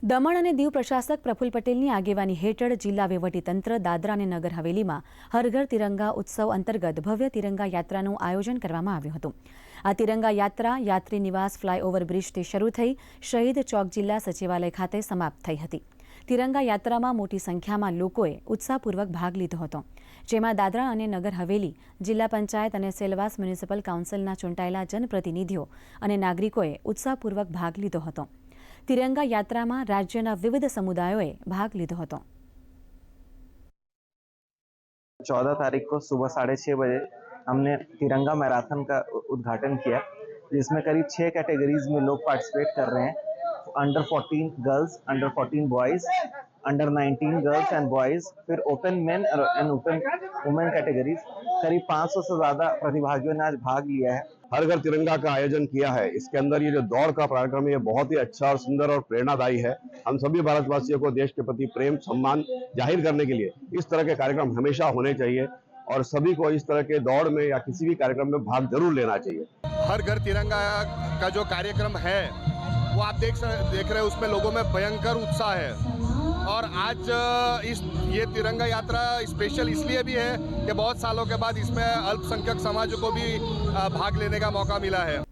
દમણ અને દીવ પ્રશાસક પ્રફુલ પટેલની આગેવાની હેઠળ જિલ્લા વહીવટીતંત્ર દાદરા અને નગર હવેલીમાં હરઘર તિરંગા ઉત્સવ અંતર્ગત ભવ્ય તિરંગા યાત્રાનું આયોજન કરવામાં આવ્યું હતું. આ તિરંગા યાત્રા યાત્રી નિવાસ ફ્લાયઓવર બ્રિજથી શરૂ થઈ શહીદ ચોક જિલ્લા સચિવાલય ખાતે સમાપ્ત થઈ હતી. તિરંગા યાત્રામાં મોટી સંખ્યામાં લોકોએ ઉત્સાહપૂર્વક ભાગ લીધો હતો. જેમાં દાદરા અને નગર હવેલી, જિલ્લા પંચાયત અને સેલવાસ મ્યુનિસિપલ કાઉન્સિલના ચૂંટાયેલા જનપ્રતિનિધિઓ અને નાગરિકોએ ઉત્સાહપૂર્વક ભાગ લીધો હતો. તિરંગા યાત્રામાં રાજ્યના વિવિધ સમુદાયોએ ભાગ લીધો હતો चौदह तारीख को सुबह साढ़े छः बजे हमने तिरंगा मैराथन का उ- उद्घाटन किया जिसमें करीब छः कैटेगरीज में लोग पार्टिसिपेट कर रहे हैं under 14 girls under 14 boys under 19 girls and boys फिर open men and open women categories करीब 500 से ज़्यादा प्रतिभागियों ने आज भाग लिया है। हर घर तिरंगा का आयोजन किया है। इसके अंदर ये जो दौड़ का कार्यक्रम है ये बहुत ही अच्छा और सुंदर और प्रेरणादायी है। हम सभी भारतवासियों को देश के प्रति प्रेम सम्मान ज़ाहिर करने के लिए इस तरह के कार्यक्रम हमेशा होने चाहिए और सभी को इस तरह के दौड़ में या किसी भी कार्यक्रम में भाग ज़रूर लेना चाहिए। हर घर तिरंगा का जो कार्यक्रम है वो आप देख देख रहे हैं, उसमें लोगों में भयंकर उत्साह है। और आज इस, ये तिरंगा यात्रा स्पेशल इसलिए भी है कि बहुत सालों के बाद इसमें अल्पसंख्यक समाज को भी भाग लेने का मौका मिला है।